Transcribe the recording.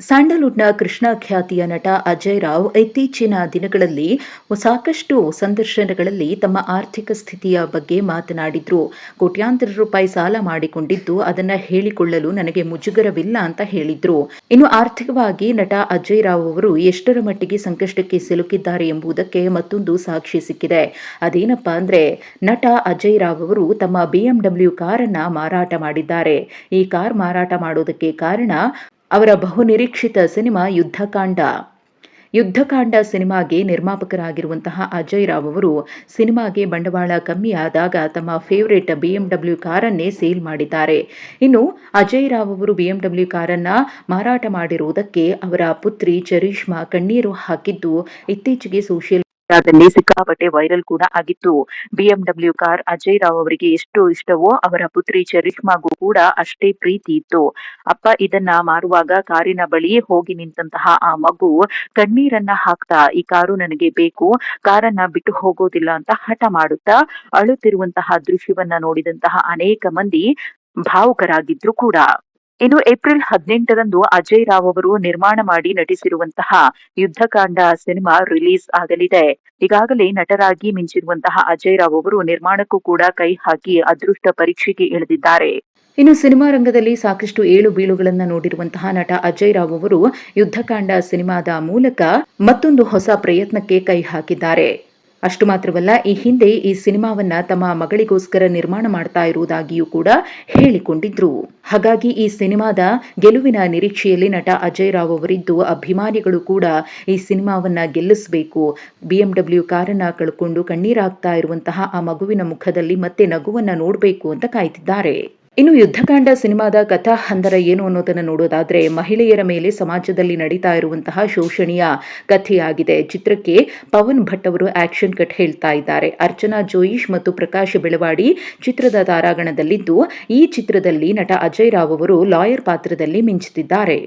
ಸ್ಯಾಂಡಲ್ವುಡ್ನ ಕೃಷ್ಣ ಖ್ಯಾತಿಯ ನಟ ಅಜಯ್ ರಾವ್ ಇತ್ತೀಚಿನ ದಿನಗಳಲ್ಲಿ ಸಾಕಷ್ಟು ಸಂದರ್ಶನಗಳಲ್ಲಿ ತಮ್ಮ ಆರ್ಥಿಕ ಸ್ಥಿತಿಯ ಬಗ್ಗೆ ಮಾತನಾಡಿದ್ರು. ಕೋಟ್ಯಾಂತರ ರೂಪಾಯಿ ಸಾಲ ಮಾಡಿಕೊಂಡಿದ್ದು ಅದನ್ನ ಹೇಳಿಕೊಳ್ಳಲು ನನಗೆ ಮುಜುಗರವಿಲ್ಲ ಅಂತ ಹೇಳಿದ್ರು. ಇನ್ನು ಆರ್ಥಿಕವಾಗಿ ನಟ ಅಜಯ್ ರಾವ್ ಅವರು ಎಷ್ಟರ ಮಟ್ಟಿಗೆ ಸಂಕಷ್ಟಕ್ಕೆ ಸಿಲುಕಿದ್ದಾರೆ ಎಂಬುದಕ್ಕೆ ಮತ್ತೊಂದು ಸಾಕ್ಷಿ ಸಿಕ್ಕಿದೆ. ಅದೇನಪ್ಪ ಅಂದ್ರೆ, ನಟ ಅಜಯ್ ರಾವ್ ಅವರು ತಮ್ಮ ಬಿಎಂಡಬ್ಲ್ಯೂ ಕಾರನ್ನ ಮಾರಾಟ ಮಾಡಿದ್ದಾರೆ. ಈ ಕಾರ್ ಮಾರಾಟ ಮಾಡೋದಕ್ಕೆ ಕಾರಣ ಅವರ ಬಹುನಿರೀಕ್ಷಿತ ಸಿನಿಮಾ ಯುದ್ಧಕಾಂಡ. ಯುದ್ಧಕಾಂಡ ಸಿನಿಮಾಗೆ ನಿರ್ಮಾಪಕರಾಗಿರುವಂತಹ ಅಜಯ್ ರಾವ್ ಅವರು ಸಿನಿಮಾಗೆ ಬಂಡವಾಳ ಕಮ್ಮಿ ಆದಾಗ ತಮ್ಮ ಫೇವರೇಟ್ ಬಿಎಂಡಬ್ಲ್ಯೂ ಕಾರನ್ನೇ ಸೇಲ್ ಮಾಡಿದ್ದಾರೆ. ಇನ್ನು ಅಜಯ್ ರಾವ್ ಅವರು ಬಿಎಂಡಬ್ಲ್ಯೂ ಕಾರನ್ನ ಮಾರಾಟ ಮಾಡಿರುವುದಕ್ಕೆ ಅವರ ಪುತ್ರಿ ಚರೀಷ್ಮಾ ಕಣ್ಣೀರು ಹಾಕಿದ್ದು ಇತ್ತೀಚೆಗೆ ಸೋಷಿಯಲ್ ದಲ್ಲಿ ಸಿಕ್ಕಾಪಟ್ಟೆ ವೈರಲ್ ಕೂಡ ಆಗಿತ್ತು. ಬಿಎಂಡಬ್ಲ್ಯೂ ಕಾರ್ ಅಜಯ್ ರಾವ್ ಅವರಿಗೆ ಎಷ್ಟು ಇಷ್ಟವೋ ಅವರ ಪುತ್ರಿ ಚರಿಷ್ಮಾಗೂ ಕೂಡ ಅಷ್ಟೇ ಪ್ರೀತಿ ಇತ್ತು. ಅಪ್ಪ ಇದನ್ನ ಮಾರುವಾಗ ಕಾರಿನ ಬಳಿ ಹೋಗಿ ನಿಂತಹ ಆ ಮಗು ಕಣ್ಣೀರನ್ನ ಹಾಕ್ತಾ, ಈ ಕಾರು ನನಗೆ ಬೇಕು, ಕಾರನ್ನ ಬಿಟ್ಟು ಹೋಗೋದಿಲ್ಲ ಅಂತ ಹಠ ಮಾಡುತ್ತಾ, ಅಳುತ್ತಿರುವಂತಹ ದೃಶ್ಯವನ್ನ ನೋಡಿದಂತಹ ಅನೇಕ ಮಂದಿ ಭಾವುಕರಾಗಿದ್ರು ಕೂಡ. ಇನ್ನು ಏಪ್ರಿಲ್ ಹದಿನೆಂಟರಂದು ಅಜಯ್ ರಾವ್ ಅವರು ನಿರ್ಮಾಣ ಮಾಡಿ ನಟಿಸಿರುವಂತಹ ಯುದ್ಧಕಾಂಡ ಸಿನಿಮಾ ರಿಲೀಸ್ ಆಗಲಿದೆ. ಈಗಾಗಲೇ ನಟರಾಗಿ ಮಿಂಚಿರುವಂತಹ ಅಜಯ್ ರಾವ್ ಅವರು ನಿರ್ಮಾಣಕ್ಕೂ ಕೂಡ ಕೈ ಹಾಕಿ ಅದೃಷ್ಟ ಪರೀಕ್ಷೆಗೆ ಇಳಿದಿದ್ದಾರೆ. ಇನ್ನು ಸಿನಿಮಾ ರಂಗದಲ್ಲಿ ಸಾಕಷ್ಟು ಏಳು ಬೀಳುಗಳನ್ನು ನೋಡಿರುವಂತಹ ನಟ ಅಜಯ್ ರಾವ್ ಅವರು ಯುದ್ಧಕಾಂಡ ಸಿನಿಮಾದ ಮೂಲಕ ಮತ್ತೊಂದು ಹೊಸ ಪ್ರಯತ್ನಕ್ಕೆ ಕೈ ಹಾಕಿದ್ದಾರೆ. ಅಷ್ಟು ಮಾತ್ರವಲ್ಲ, ಈ ಹಿಂದೆ ಈ ಸಿನಿಮಾವನ್ನ ತಮ್ಮ ಮಗಳಿಗೋಸ್ಕರ ನಿರ್ಮಾಣ ಮಾಡ್ತಾ ಇರುವುದಾಗಿಯೂ ಕೂಡ ಹೇಳಿಕೊಂಡಿದ್ರು. ಹಾಗಾಗಿ ಈ ಸಿನಿಮಾದ ಗೆಲುವಿನ ನಿರೀಕ್ಷೆಯಲ್ಲಿ ನಟ ಅಜಯ್ ರಾವ್ ಅವರಿದ್ದು ಅಭಿಮಾನಿಗಳು ಕೂಡ ಈ ಸಿನಿಮಾವನ್ನ ಗೆಲ್ಲಿಸಬೇಕು. ಬಿಎಂಡಬ್ಲ್ಯೂ ಕಾರನ್ನ ಕಳ್ಕೊಂಡು ಕಣ್ಣೀರಾಗ್ತಾ ಇರುವಂತಹ ಆ ಮಗುವಿನ ಮುಖದಲ್ಲಿ ಮತ್ತೆ ನಗುವನ್ನ ನೋಡಬೇಕು ಅಂತ ಕಾಯ್ತಿದ್ದಾರೆ. ಇನ್ನು ಯುದ್ಧಕಾಂಡ ಸಿನಿಮಾದ ಕಥಾ ಹಂದರ ಏನು ಅನ್ನೋದನ್ನು ನೋಡೋದಾದ್ರೆ ಮಹಿಳೆಯರ ಮೇಲೆ ಸಮಾಜದಲ್ಲಿ ನಡೀತಾ ಇರುವಂತಹ ಶೋಷಣೀಯ ಕಥೆಯಾಗಿದೆ. ಚಿತ್ರಕ್ಕೆ ಪವನ್ ಭಟ್ ಅವರು ಆಕ್ಷನ್ ಕಟ್ ಹೇಳ್ತಾ ಇದ್ದಾರೆ. ಅರ್ಚನಾ, ಜೋಯಿಶ್ ಮತ್ತು ಪ್ರಕಾಶ್ ಬೆಳವಾಡಿ ಚಿತ್ರದ ತಾರಾಗಣದಲ್ಲಿದ್ದು ಈ ಚಿತ್ರದಲ್ಲಿ ನಟ ಅಜಯ್ ರಾವ್ ಅವರು ಲಾಯರ್ ಪಾತ್ರದಲ್ಲಿ ಮಿಂಚುತ್ತಿದ್ದಾರೆ.